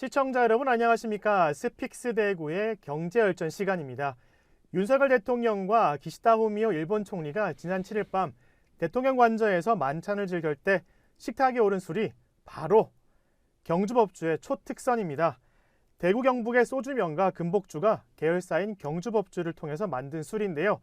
시청자 여러분 안녕하십니까? 스픽스 대구의 경제열전 시간입니다. 윤석열 대통령과 기시다 후미오 일본 총리가 지난 7일 밤 대통령 관저에서 만찬을 즐길 때 식탁에 오른 술이 바로 경주법주의 초특선입니다. 대구 경북의 소주 명가 금복주가 계열사인 경주법주를 통해서 만든 술인데요.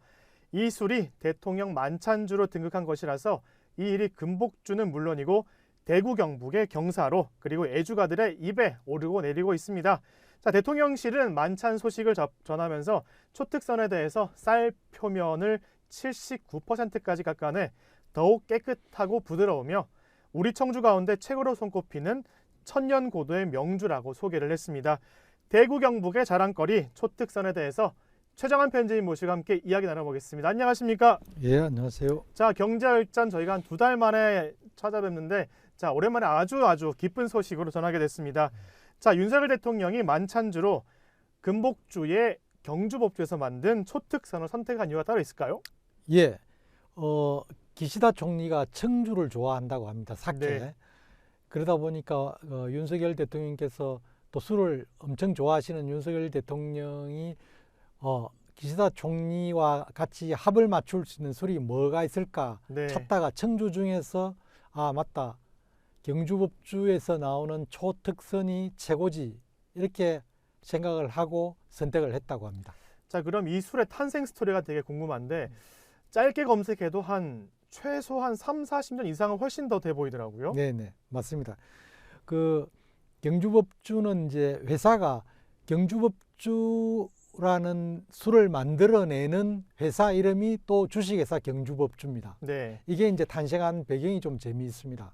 이 술이 대통령 만찬주로 등극한 것이라서 이 일이 금복주는 물론이고 대구 경북의 경사로 그리고 애주가들의 입에 오르고 내리고 있습니다. 자, 대통령실은 만찬 소식을 접- 전하면서 초특선에 대해서 쌀 표면을 79%까지 깎아내 더욱 깨끗하고 부드러우며 우리 청주 가운데 최고로 손꼽히는 천년 고도의 명주라고 소개를 했습니다. 대구 경북의 자랑거리 초특선에 대해서 최정한 편집인 모시고 함께 이야기 나눠보겠습니다. 안녕하십니까? 예, 안녕하세요. 자 경제열전 저희가 한 두 달 만에 찾아뵙는데 자 오랜만에 아주 아주 기쁜 소식으로 전하게 됐습니다. 자 윤석열 대통령이 만찬주로 금복주의 경주법주에서 만든 초특선을 선택한 이유가 따로 있을까요? 예, 어, 기시다 총리가 청주를 좋아한다고 합니다. 사케. 네. 그러다 보니까 어, 윤석열 대통령께서 또 술을 엄청 좋아하시는 윤석열 대통령이 어, 기시다 총리와 같이 합을 맞출 수 있는 술이 뭐가 있을까 네. 찾다가 청주 중에서 아 맞다 경주법주에서 나오는 초특선이 최고지 이렇게 생각을 하고 선택을 했다고 합니다. 자 그럼 이 술의 탄생 스토리가 되게 궁금한데 짧게 검색해도 한 최소 한 3, 40년 이상은 훨씬 더 돼 보이더라고요. 네, 네, 맞습니다. 그 경주법주는 이제 회사가 경주법주라는 술을 만들어내는 회사 이름이 또 주식회사 경주법주입니다. 네. 이게 이제 탄생한 배경이 좀 재미있습니다.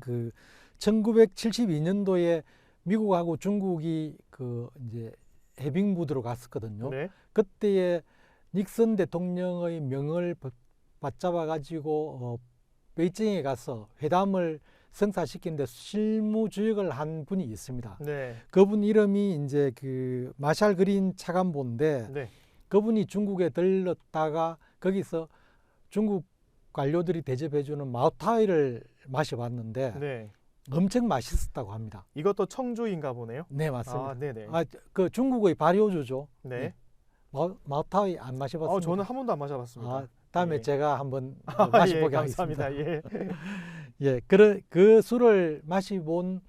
그 1972년도에 미국하고 중국이 그 이제 해빙부드로 갔었거든요. 네. 그때에 닉슨 대통령의 명을 받- 받잡아 가지고 어, 베이징에 가서 회담을 성사시키는데 실무 주역을 한 분이 있습니다. 네. 그분 이름이 이제 그 마샬 그린 차관보인데 네. 그분이 중국에 들렀다가 거기서 중국 관료들이 대접해주는 마오타이를 마셔봤는데 네. 엄청 맛있었다고 합니다. 이것도 청주인가 보네요. 네 맞습니다. 아, 네네. 아, 그 중국의 발효주죠. 네. 네. 마, 마오타이 안 마셔봤습니다. 어, 저는 한 번도 안 마셔봤습니다. 아, 다음에 예. 제가 한번 아, 마셔보게 예, 하겠습니다. 감사합니다. 예. 예, 그, 그 술을 마시본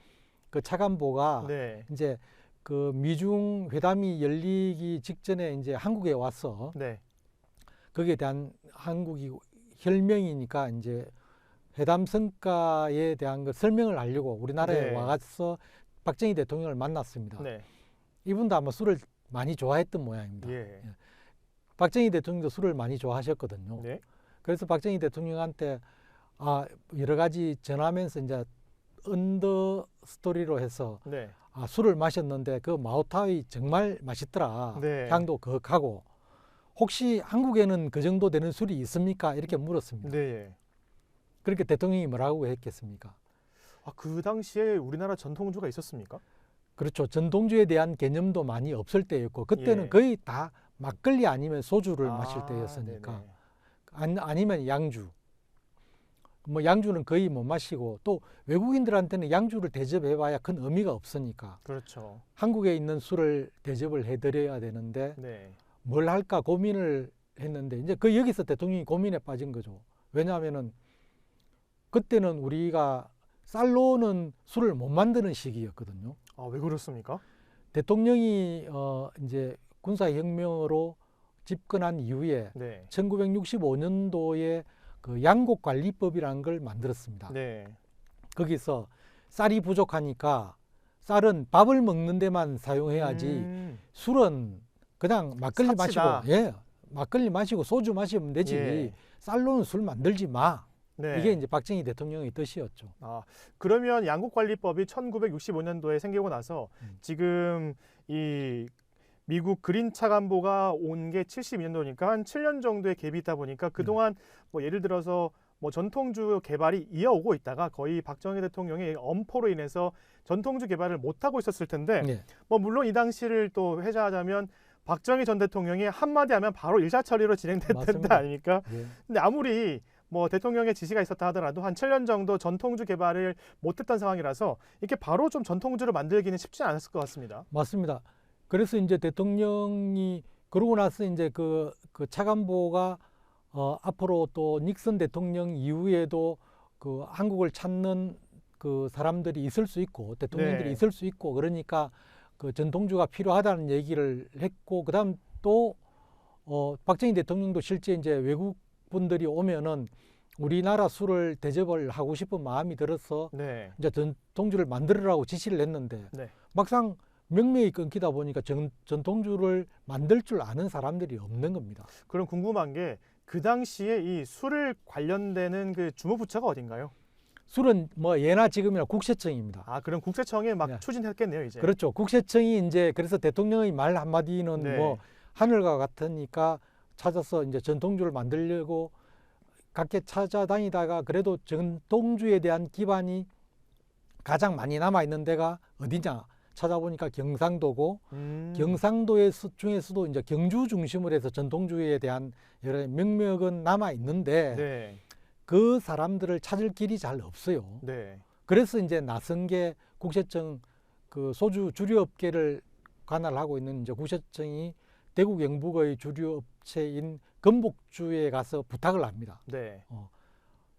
그 차관보가 네. 이제 그 미중 회담이 열리기 직전에 이제 한국에 와서 네. 거기에 대한 한국이 혈명이니까 이제 회담 성과에 대한 걸 설명을 하려고 우리나라에 네. 와서 박정희 대통령을 만났습니다. 네. 이분도 아마 술을 많이 좋아했던 모양입니다. 예. 박정희 대통령도 술을 많이 좋아하셨거든요. 네. 그래서 박정희 대통령한테 아 여러 가지 전하면서 이제 언더 스토리로 해서 네. 아 술을 마셨는데 그 마오타이 정말 맛있더라. 네. 향도 거하고 혹시 한국에는 그 정도 되는 술이 있습니까? 이렇게 물었습니다. 네. 예. 그렇게 대통령이 뭐라고 했겠습니까? 아, 그 당시에 우리나라 전통주가 있었습니까? 그렇죠. 전통주에 대한 개념도 많이 없을 때였고 그때는 예. 거의 다 막걸리 아니면 소주를 마실 아, 때였으니까 네네. 아니, 아니면 양주. 뭐 양주는 거의 못 마시고 또 외국인들한테는 양주를 대접해봐야 큰 의미가 없으니까 그렇죠. 한국에 있는 술을 대접을 해드려야 되는데 네. 뭘 할까 고민을 했는데 이제 그 여기서 대통령이 고민에 빠진 거죠. 왜냐하면은 그때는 우리가 쌀로는 술을 못 만드는 시기였거든요. 아, 왜 그렇습니까? 대통령이 어 이제 군사혁명으로 집권한 이후에 네. 1965년도에 그 양곡관리법이라는 걸 만들었습니다. 네. 거기서 쌀이 부족하니까 쌀은 밥을 먹는 데만 사용해야지 음, 술은 그냥 막걸리 사치다. 마시고 예 막걸리 마시고 소주 마시면 되지 예. 쌀로는 술 만들지 마 네. 이게 이제 박정희 대통령의 뜻이었죠. 아, 그러면 양국관리법이 1965년도에 생기고 나서 음. 지금 이 미국 그린 차관보가 온 게 72년도니까 한 7년 정도의 갭이 있다 보니까 그동안 뭐 예를 들어서 뭐 전통주 개발이 이어오고 있다가 거의 박정희 대통령의 엄포로 인해서 전통주 개발을 못 하고 있었을 텐데 예. 뭐 물론 이 당시를 또 회자하자면 박정희 전 대통령이 한마디 하면 바로 일사 처리로 진행됐던 때 맞습니다. 아닙니까? 예. 근데 아무리 뭐 대통령의 지시가 있었다 하더라도 한 7년 정도 전통주 개발을 못했던 상황이라서 이렇게 바로 좀 전통주를 만들기는 쉽지 않았을 것 같습니다. 맞습니다. 그래서 이제 대통령이 그러고 나서 이제 그, 그 차관보가 어, 앞으로 또 닉슨 대통령 이후에도 그 한국을 찾는 그 사람들이 있을 수 있고 대통령들이 네. 있을 수 있고 그러니까 그 전통주가 필요하다는 얘기를 했고 그다음 또 어, 박정희 대통령도 실제 이제 외국 분들이 오면은 우리나라 술을 대접을 하고 싶은 마음이 들어서 네. 이제 전통주를 만들으라고 지시를 했는데 네. 막상 명맥이 끊기다 보니까 전, 전통주를 만들 줄 아는 사람들이 없는 겁니다. 그럼 궁금한 게 그 당시에 이 술을 관련되는 그 주무부처가 어딘가요? 술은 뭐 예나 지금이나 국세청입니다. 아, 그럼 국세청에 막 네. 추진했겠네요, 이제. 그렇죠. 국세청이 이제 그래서 대통령의 말 한마디는 네. 뭐 하늘과 같으니까 찾아서 이제 전통주를 만들려고 각계 찾아다니다가 그래도 전통주에 대한 기반이 가장 많이 남아 있는 데가 어디냐 찾아보니까 경상도고 음. 경상도의 수- 중에서도 이제 경주 중심으로 해서 전통주에 대한 여러 명맥은 남아 있는데 네. 그 사람들을 찾을 길이 잘 없어요. 네. 그래서 이제 나선계 국세청 그 소주 주류업계를 관할하고 있는 이제 국세청이 대구 경북의 주류업 체인 건복주에 가서 부탁을 합니다. 네.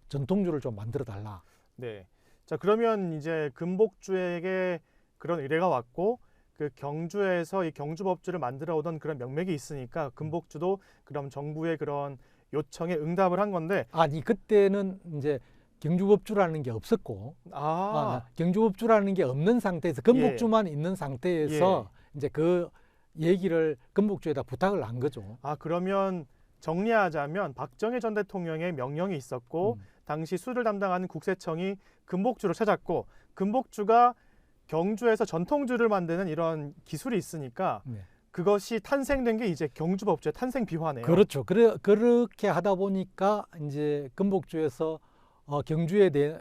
전통주를 좀 만들어 달라. 네. 자, 그러면 이제 금복주에게 그런 의뢰가 왔고 그 경주에서 이 경주법주를 만들어 오던 그런 명맥이 있으니까 금복주도 그럼 정부의 그런 요청에 응답을 한 건데 아니 그때는 이제 경주법주라는 게 없었고 아, 아, 경주법주라는 게 없는 상태에서 건복주만 있는 상태에서 이제 그 얘기를 건복주에다 부탁을 한 거죠. 아 그러면 정리하자면 박정희 전 대통령의 명령이 있었고 음. 당시 술을 담당하는 국세청이 금복주를 찾았고 금복주가 경주에서 전통주를 만드는 이런 기술이 있으니까 네. 그것이 탄생된 게 이제 경주법주의 탄생 비화네요. 그렇죠. 그래, 그렇게 하다 보니까 이제 금복주에서 어, 경주에 대해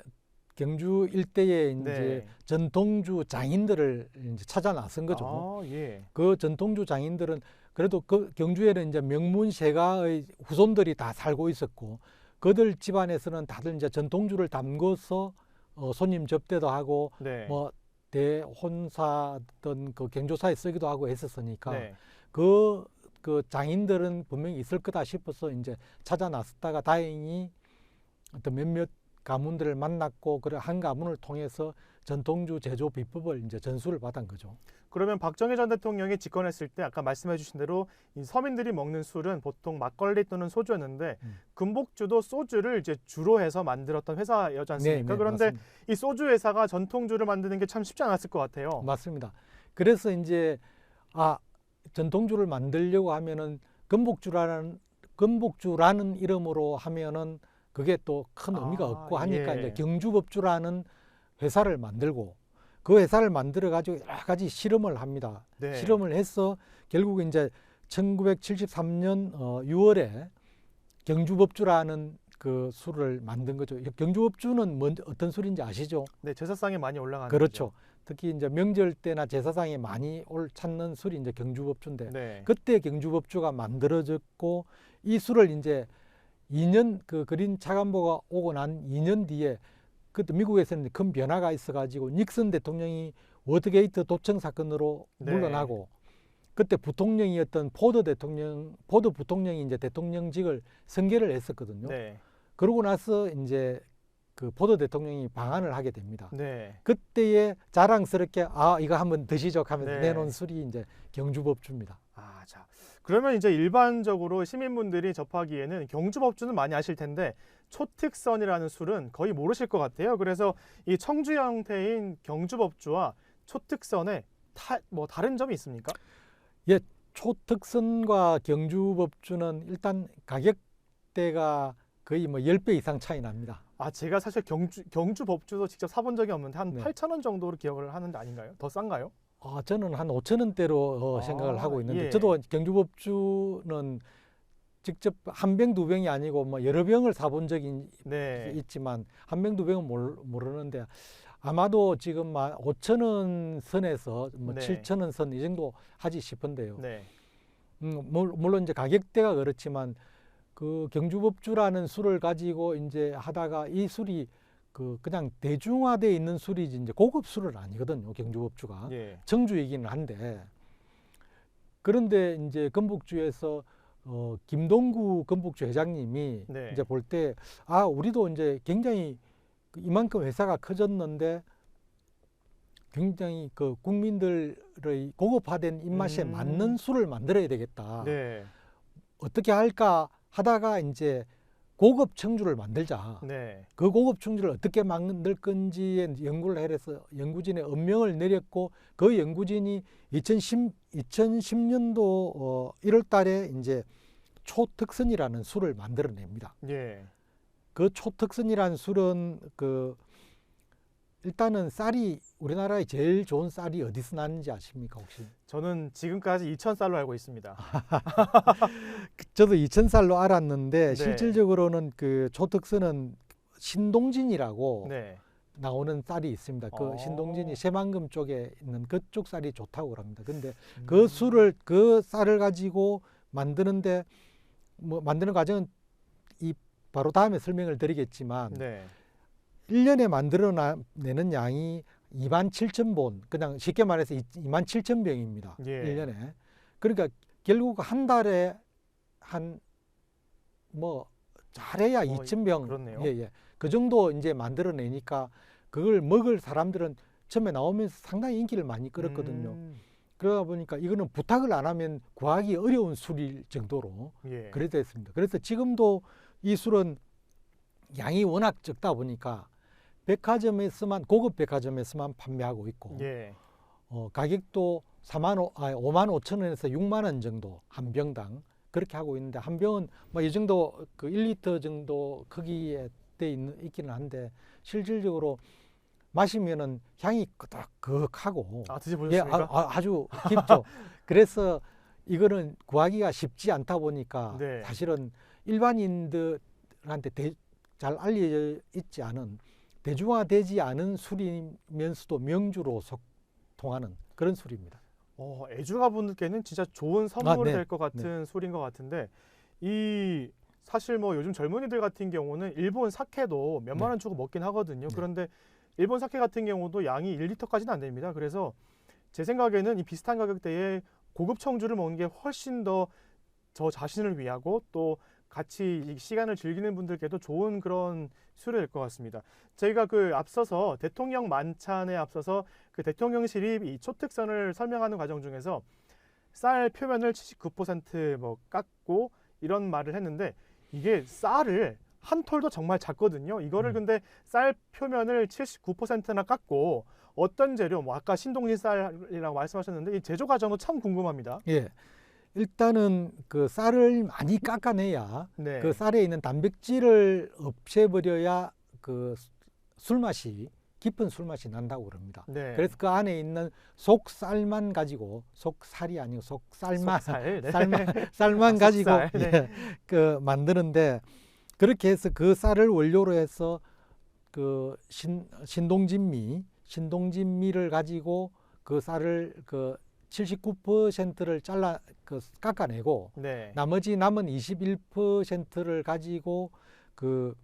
경주 일대에 이제 네. 전통주 장인들을 이제 찾아 나선 거죠. 아, 예. 그 전통주 장인들은 그래도 그 경주에는 이제 명문 세가의 후손들이 다 살고 있었고 그들 집안에서는 다들 이제 전통주를 담궈서 어, 손님 접대도 하고 네. 뭐 대혼사든 그 경조사에 쓰기도 하고 했었으니까 네. 그, 그 장인들은 분명히 있을 거다 싶어서 이제 찾아 나섰다가 다행히 어떤 몇몇 가문들을 만났고 그래 한 가문을 통해서 전통주 제조 비법을 이제 전수를 받은 거죠. 그러면 박정희 전 대통령이 집권했을 때 아까 말씀해 주신 대로 이 서민들이 먹는 술은 보통 막걸리 또는 소주였는데 음. 금복주도 소주를 이제 주로 해서 만들었던 회사였지 않습니까? 네, 그런데 맞습니다. 이 소주 회사가 전통주를 만드는 게 참 쉽지 않았을 것 같아요. 맞습니다. 그래서 이제 아 전통주를 만들려고 하면은 건복주라는 건복주라는 이름으로 하면은 그게 또 큰 의미가 아, 없고 하니까 예. 이제 경주법주라는 회사를 만들고 그 회사를 만들어 가지고 여러 가지 실험을 합니다. 네. 실험을 해서 결국 이제 1973년 어, 6월에 경주법주라는 그 술을 만든 거죠. 경주법주는 뭔 어떤 술인지 아시죠? 네, 제사상에 많이 올라가는 그렇죠. 특히 이제 명절 때나 제사상에 많이 올 찾는 술이 이제 경주법주인데 거죠. 네. 그때 경주법주가 만들어졌고 이 술을 이제 2년 그 그린 차관보가 오고 난 2년 뒤에 그때 미국에서는 큰 변화가 있어가지고 닉슨 대통령이 워터게이트 도청 사건으로 네. 물러나고 그때 부통령이었던 포드 대통령 포드 부통령이 이제 대통령직을 승계를 했었거든요. 네. 그러고 나서 이제 그 포드 대통령이 방한을 하게 됩니다. 네. 그때에 자랑스럽게 아 이거 한번 드시죠 하면서 네. 내놓은 술이 이제 경주법주입니다. 아, 자. 그러면 이제 일반적으로 시민분들이 접하기에는 경주 법주는 많이 아실 텐데 초특선이라는 술은 거의 모르실 것 같아요. 그래서 이 청주 형태인 경주 법주와 초특선에 타, 뭐 다른 점이 있습니까? 초특선과 경주 법주는 일단 가격대가 거의 뭐 10배 이상 차이 납니다. 아, 제가 사실 경주 경주 법주도 직접 사본 적이 없는데 한 네. 8,000원 정도로 기억을 하는데 아닌가요? 더 싼가요? 아, 저는 한 5천 원대로 어, 아, 생각을 하고 있는데 예. 저도 경주법주는 직접 한 병 두 병이 아니고 뭐 여러 병을 사본 적이 네. 있지만 한 병 두 병은 모르, 모르는데 아마도 지금 막 5천 원 선에서 뭐 네. 7천 원 선 이 정도 하지 싶은데요. 네. 음, 물- 물론 이제 가격대가 그렇지만 그 경주법주라는 술을 가지고 이제 하다가 이 술이 그 그냥 대중화돼 있는 술이지 이제 고급 술은 아니거든요. 경주법주가 예. 정주이기는 한데 그런데 이제 건북주에서 어 김동구 건북주 회장님이 네. 이제 볼 때 아 우리도 이제 굉장히 그 이만큼 회사가 커졌는데 굉장히 그 국민들의 고급화된 입맛에 음. 맞는 술을 만들어야 되겠다. 네. 어떻게 할까 하다가 이제 고급 청주를 만들자. 네. 그 고급 청주를 어떻게 만들 건지에 연구를 해서 연구진에 엄명을 내렸고 그 연구진이 2010, 2010년도 어 1월 달에 이제 초특선이라는 술을 만들어냅니다. 예. 그 초특선이라는 술은 그 일단은 쌀이 우리나라에 제일 좋은 쌀이 어디서 나는지 아십니까 혹시? 저는 지금까지 2,000쌀로 알고 있습니다. 그 저도 2,000살로 알았는데 네. 실질적으로는 그 초특선은 신동진이라고 네. 나오는 쌀이 있습니다. 그 어. 신동진이 새만금 쪽에 있는 그쪽 쌀이 좋다고 그럽니다. 근데 음. 그 술을 그 쌀을 가지고 만드는데 뭐 만드는 과정은 이 바로 다음에 설명을 드리겠지만 네. 일 1년에 만들어내는 양이 2만 7천 본, 그냥 쉽게 말해서 2만 7천 병입니다. 예. 일 1년에. 그러니까 결국 한 달에 한 뭐 잘해야 어, 2천 병. 그렇네요. 예, 예. 그 정도 이제 만들어내니까 그걸 먹을 사람들은 처음에 나오면서 상당히 인기를 많이 끌었거든요. 음. 그러다 보니까 이거는 부탁을 안 하면 구하기 어려운 술일 정도로 예. 그래 됐습니다. 그래서 지금도 이 술은 양이 워낙 적다 보니까 백화점에서만 고급 백화점에서만 판매하고 있고 예. 어, 가격도 4만 5, 아, 5만 5천 원에서 6만 원 정도 한 병당 그렇게 하고 있는데 한 병은 뭐 이 정도 그 1리터 정도 크기에 돼 있는 있기는 한데 실질적으로 마시면은 향이 끄덕끄덕하고 아 예, 드셔보셨습니까? 아, 주 깊죠. 그래서 이거는 구하기가 쉽지 않다 보니까 네. 사실은 일반인들한테 대- 잘 알려져 있지 않은 대중화되지 않은 술이면서도 명주로 소통하는 그런 술입니다. 어, 애주가 분들께는 진짜 좋은 선물이 네. 될것 같은 술인 것 같은데 이 사실 뭐 요즘 젊은이들 같은 경우는 일본 사케도 몇만 네. 원 주고 먹긴 하거든요. 네. 그런데 일본 사케 같은 경우도 양이 1리터까지는 안 됩니다. 그래서 제 생각에는 이 비슷한 가격대에 고급 청주를 먹는 게 훨씬 더 저 자신을 위하고 또 같이 이 시간을 즐기는 분들께도 좋은 그런 될것 같습니다. 저희가 그 앞서서 대통령 만찬에 앞서서 그 대통령실이 이 초특선을 설명하는 과정 중에서 쌀 표면을 79%뭐 깎고 이런 말을 했는데 이게 쌀을 한 톨도 정말 작거든요. 이거를 음. 근데 쌀 표면을 79%나 깎고 어떤 재료, 뭐 아까 신동진 쌀이라고 말씀하셨는데 이 제조 과정도 참 궁금합니다. 예. 일단은 그 쌀을 많이 깎아내야 네. 그 쌀에 있는 단백질을 없애버려야 그 술 맛이 깊은 술 맛이 난다고 그럽니다. 네. 그래서 그 안에 있는 속쌀만 가지고 속살이 아니고 속쌀만 속살, 네. 쌀만 쌀만 아, 가지고 네. 예, 그 만드는데 그렇게 해서 그 쌀을 원료로 해서 그 신, 신동진미 신동진미를 가지고 그 쌀을 그 79%를 잘라 그 깎아내고 네. 나머지 남은 21%를 가지고 그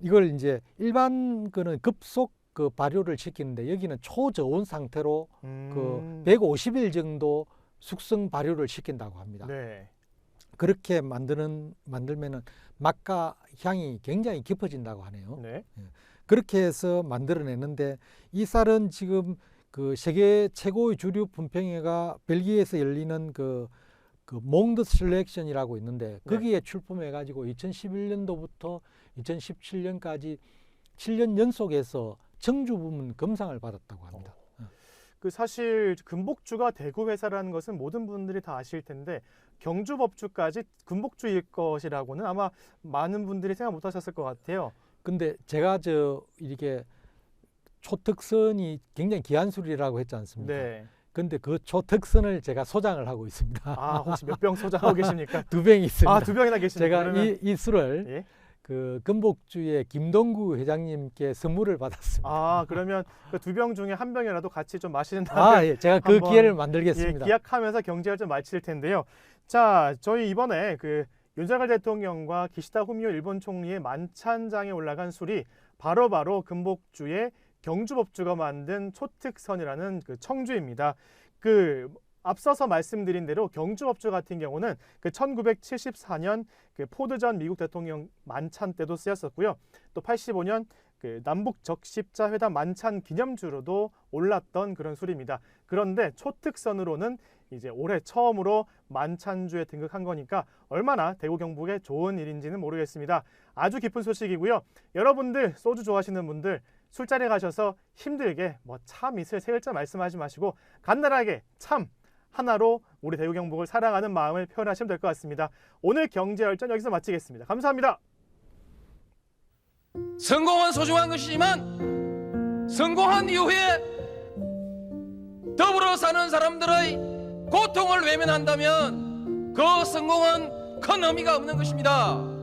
이걸 이제 일반 거는 급속 그 발효를 시키는데 여기는 초저온 상태로 음, 그 150일 정도 숙성 발효를 시킨다고 합니다. 네. 그렇게 만드는 만들면은 맛과 향이 굉장히 깊어진다고 하네요. 네. 그렇게 해서 만들어내는데 이 쌀은 지금 그 세계 최고의 주류 분평회가 벨기에에서 열리는 그, 그 몽드 슬렉션이라고 있는데 네. 거기에 출품해 가지고 2011년도부터 2017년까지 7년 연속해서 정주 부문 금상을 받았다고 합니다. 그 사실 금복주가 대구 회사라는 것은 모든 분들이 다 아실 텐데 경주 법주까지 금복주일 것이라고는 아마 많은 분들이 생각 못 하셨을 것 같아요. 근데 제가 저 이렇게 초특선이 굉장히 귀한 술이라고 했지 않습니까? 네. 근데 그 초특선을 제가 소장을 하고 있습니다. 아 혹시 몇 병 소장하고 계십니까? 두 병이 있습니다. 아두 병이나 계십니까? 제가 그러면- 이, 이 술을 예? 그 금복주의 김동구 회장님께 선물을 받았습니다. 아 그러면 그 두 병 중에 한 병이라도 같이 좀 마시는 아, 다음에 예, 제가 그 기회를 예, 만들겠습니다. 기약하면서 경제를 좀 마칠 텐데요. 자 저희 이번에 그 윤석열 대통령과 기시다 후미오 일본 총리의 만찬장에 올라간 술이 바로바로 금복주의 경주법주가 만든 초특선이라는 그 청주입니다. 그 앞서서 말씀드린 대로 경주법주 같은 경우는 그 1974년 그 포드 전 미국 대통령 만찬 때도 쓰였었고요. 또 85년 그 남북 적십자 회담 만찬 기념주로도 올랐던 그런 술입니다. 그런데 초특선으로는 이제 올해 처음으로 만찬주에 등극한 거니까 얼마나 대구 경북에 좋은 일인지는 모르겠습니다. 아주 기쁜 소식이고요. 여러분들 소주 좋아하시는 분들 술자리 가셔서 힘들게 뭐 참 이슬 세 글자 말씀하지 마시고 간단하게 참 하나로 우리 대구 경북을 사랑하는 마음을 표현하시면 될 것 같습니다. 오늘 경제열전 여기서 마치겠습니다. 감사합니다. 성공은 소중한 것이지만 성공한 이후에 더불어 사는 사람들의 고통을 외면한다면 그 성공은 큰 의미가 없는 것입니다.